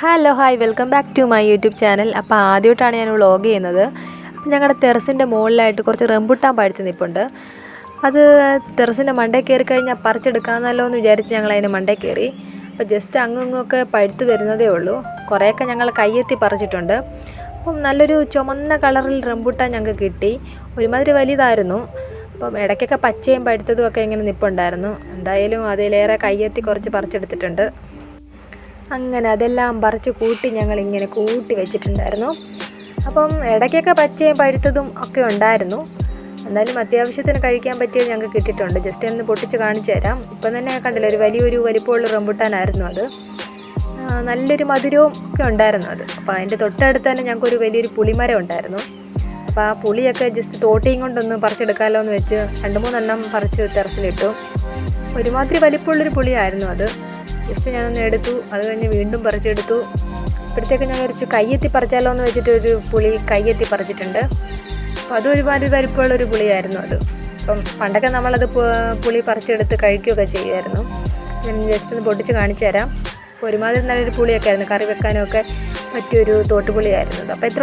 Hello hi welcome back to my YouTube channel അപ്പോൾ ആദ്യമായിട്ടാണ് ഞാൻ വ്ളോഗ് ചെയ്യുന്നത്. അപ്പോൾ ഞങ്ങളുടെ ടെറസിന്റെ മുകളിലായിട്ട് കുറച്ച് റംബുട്ടാൻ പഴുത്ത് നിൽപ്പുണ്ട് അത് ടെറസിന്റെ മണ്ടേ കയറി കഴിഞ്ഞാൽ പറിച്ചെടുക്കാമെന്നല്ലോ എന്ന് വിചാരിച്ച് ഞങ്ങൾ അതിന്റെ മണ്ടേ കയറി. അപ്പോൾ ജസ്റ്റ് അങ്ങും പഴുത്ത് വരുന്നതേ ഉള്ളൂ. കുറേയൊക്കെ ഞങ്ങൾ കയ്യെത്തി പറിച്ചിട്ടുണ്ട്. അപ്പം നല്ലൊരു ചുമന്ന കളറിൽ റംബുട്ടാൻ ഞങ്ങൾക്ക് കിട്ടി. ഒരുമാതിരി വലിയതായിരുന്നു. അപ്പം ഇടയ്ക്കൊക്കെ പച്ചയും പഴുത്തതും ഒക്കെ ഇങ്ങനെ നിൽപ്പുണ്ടായിരുന്നു എന്തായാലും അതിലേറെ കയ്യെത്തി കുറച്ച് പറിച്ചെടുത്തിട്ടുണ്ട്. അങ്ങനെ അതെല്ലാം പറിച്ച് കൂട്ടി ഞങ്ങൾ ഇങ്ങനെ കൂട്ടി വെച്ചിട്ടുണ്ടായിരുന്നു. അപ്പം ഇടയ്ക്കൊക്കെ പച്ചയും പഴുത്തതും ഒക്കെ ഉണ്ടായിരുന്നു. എന്നാലും അത്യാവശ്യത്തിന് കഴിക്കാൻ പറ്റിയത് ഞങ്ങൾക്ക് കിട്ടിയിട്ടുണ്ട്. ജസ്റ്റ് ഒന്ന് പൊട്ടിച്ച് കാണിച്ചു തരാം. ഇപ്പം തന്നെ കണ്ടില്ല ഒരു വലിയൊരു വലിപ്പമുള്ള റംബുട്ടാനായിരുന്നു അത്. നല്ലൊരു മധുരവും ഒക്കെ ഉണ്ടായിരുന്നു അത്. അപ്പോൾ അതിന്റെ തൊട്ടടുത്ത് തന്നെ ഞങ്ങൾക്കൊരു വലിയൊരു പുളിമരം ഉണ്ടായിരുന്നു. അപ്പോൾ ആ പുളിയൊക്കെ ജസ്റ്റ് തോട്ടിയും കൊണ്ടൊന്ന് പറിച്ചെടുക്കാമല്ലോ എന്ന് വെച്ച് രണ്ട് മൂന്നെണ്ണം പറിച്ച് ടെറസിലിട്ടു. ഒരുമാതിരി വലിപ്പമുള്ളൊരു പുളിയായിരുന്നു അത്. ജസ്റ്റ് ഞാനൊന്ന് എടുത്തു. അത് കഴിഞ്ഞ് വീണ്ടും പറിച്ചെടുത്തു. ഇപ്പോഴത്തേക്ക് ഞാൻ വിചാരിച്ചു കയ്യെത്തി പറിച്ചാലോ എന്ന് വെച്ചിട്ട് ഒരു പുളി കയ്യെത്തി പറിച്ചിട്ടുണ്ട്. അപ്പോൾ അത് ഒരുപാട് വലിപ്പമുള്ളൊരു പുളിയായിരുന്നു അത്. അപ്പം പണ്ടൊക്കെ നമ്മളത് പുളി പറിച്ചെടുത്ത് കഴിക്കുകയൊക്കെ ചെയ്യുമായിരുന്നു. ഞാൻ ജസ്റ്റ് ഒന്ന് പൊട്ടിച്ച് കാണിച്ചു തരാം. ഒരുമാതിരി നല്ലൊരു പുളിയൊക്കെ ആയിരുന്നു. കറി വെക്കാനൊക്കെ പറ്റിയൊരു തോട്ടുപുളിയായിരുന്നു അപ്പോൾ ഇത്ര